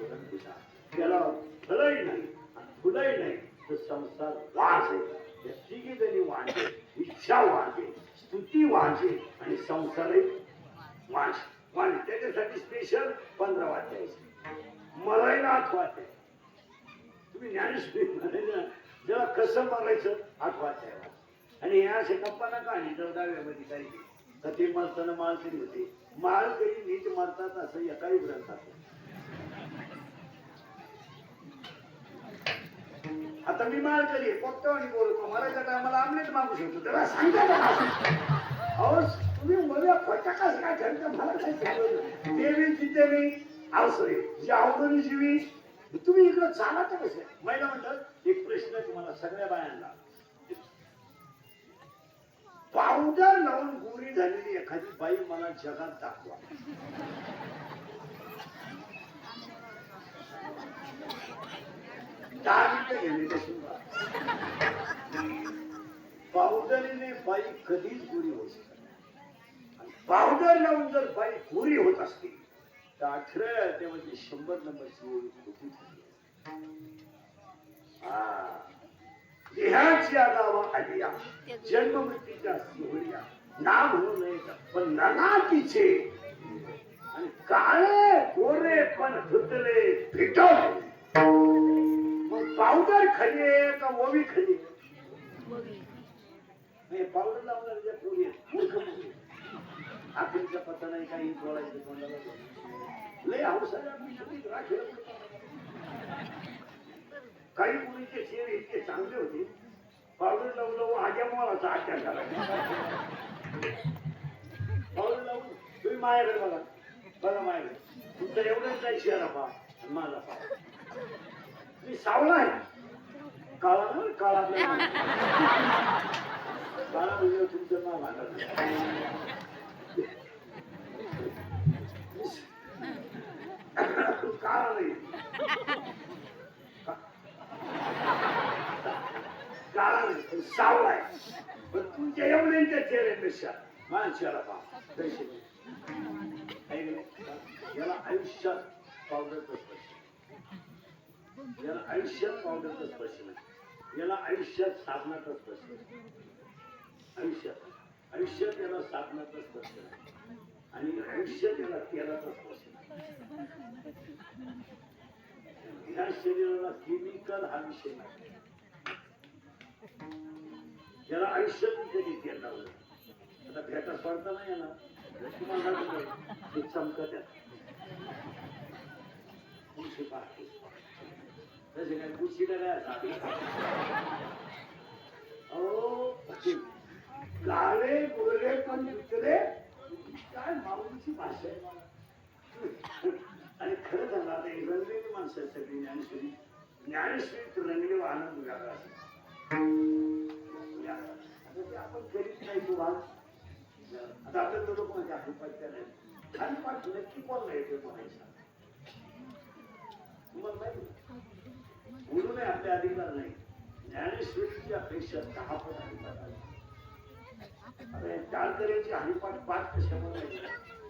दिला त्याला फळही नाही फुलही नाही तर संसार वास आहे या तिघी जणी वांजे इच्छा वाढते स्तुती वाढते आणि संसारही वांज. वाढ त्याच्यासाठी स्पेशल पंधरा वाचायचे मलाही ना आठवायचे तुम्ही ज्ञानेश्वरी म्हणायला जेव्हा कसं मारायचं आठवायचं आहे. आणि ह्या असे गप्पा नका आणि जर डाव्यामध्ये काही. कथे मरताना माळ होते. माळ तरी नीट मरतात असं एकाही ग्रंथात नाही. आता मी माळ करी फक्त आणि बोलतो मराठा टायमाला आमलेट मागू शकतो. त्याला सांगा ना. अहो तुम्ही मला फटाकाच काय ठरतं मला काय सांगू देवीची देवी आवसरे जी आवडून जीवी तुम्ही इकडं चाला तर कसे महिला म्हणतात एक प्रश्न तुम्हाला सगळ्या बायांना. पावडर लावून गोरी झालेली एखादी बाई मला जगात दाखवा. पावडरीने बाई कधीच गुरी होत पावडर लावून जर बाई गोरी होत असते तर अठरा ते म्हणजे शंभर नंबरची गोरी होती. देहाची आगावा आलिया जन्म मृत्यूच्या सोहळ्या नाम होऊ नये पण नना तिचे पावडर खरी आहे का ओवी खरी आहे? पावडर लावणार ज्या पोरी मूर्ख पोरी आखरीचा पत्ता नाही काही बोलायचं कोणाला लय हौसाने आपली राखेल काही मुलीचे शेर इतके चांगले होते पावडर लावून लावून आज्या मोलाचा आट्या झाला. पावडर लावून तुम्ही माझ्याकडे बघा. बघा माझ्याकडे तुमचं एवढंच नाही चेहरा पहा माझा पहा मी सावला आहे. काळा ना काळा काळा म्हणजे तुमचं नाव आलं काळा नाही. काळा नाही सावला आहे. पण तुमच्या एवढ्यांच्या चेहऱ्यापेक्षा माणसाला पहा. पैसे याला आयुष्यात पावडरचा स्पर्श याला आयुष्यात पावडरचा स्पर्श नाही. याला आयुष्यात साधनाचा स्पर्श आयुष्यात. आयुष्यात याला साधनातच स्पर्श आणि आयुष्यात याला तेलाचा स्पर्श या शरीराला केमिकल हा विषय नाही. याला आयुष्यात मी तेल लावलं? आता भेटा स्वार्थ नाही येणार. तुम्हाला चमकत आहे पाहते तसे काय कुशीला काय अहो गोरे पण विकले काय माऊलीची भाषा? आहे आणि खरं झाला आता एक रंगलेली माणसं आहेत सगळी ज्ञानेश्वरी ज्ञानेश्वरी रंगले आनंद मिळाला असेल. आपण करीत नाही तू भाग आता तो लोक माझ्या आपण पत्त्या नाही खाली नक्की कोण नाही ते म्हणायचं तुम्हाला माहिती बोलू नये आपले अधिकार नाही ज्ञानेश्वरीची दहा पट हरिपाठ आहे अरे या टाळकऱ्याची हरिपाठ पाच कशामुळे माहिती?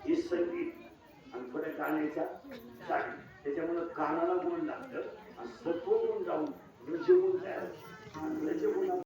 हे संगीत आणि थोड्या गाण्याच्या जागी. त्याच्यामुळे कानाला गुण लागतं आणि सत्व गुण जाऊन रजगुण तयार आणि रजगुण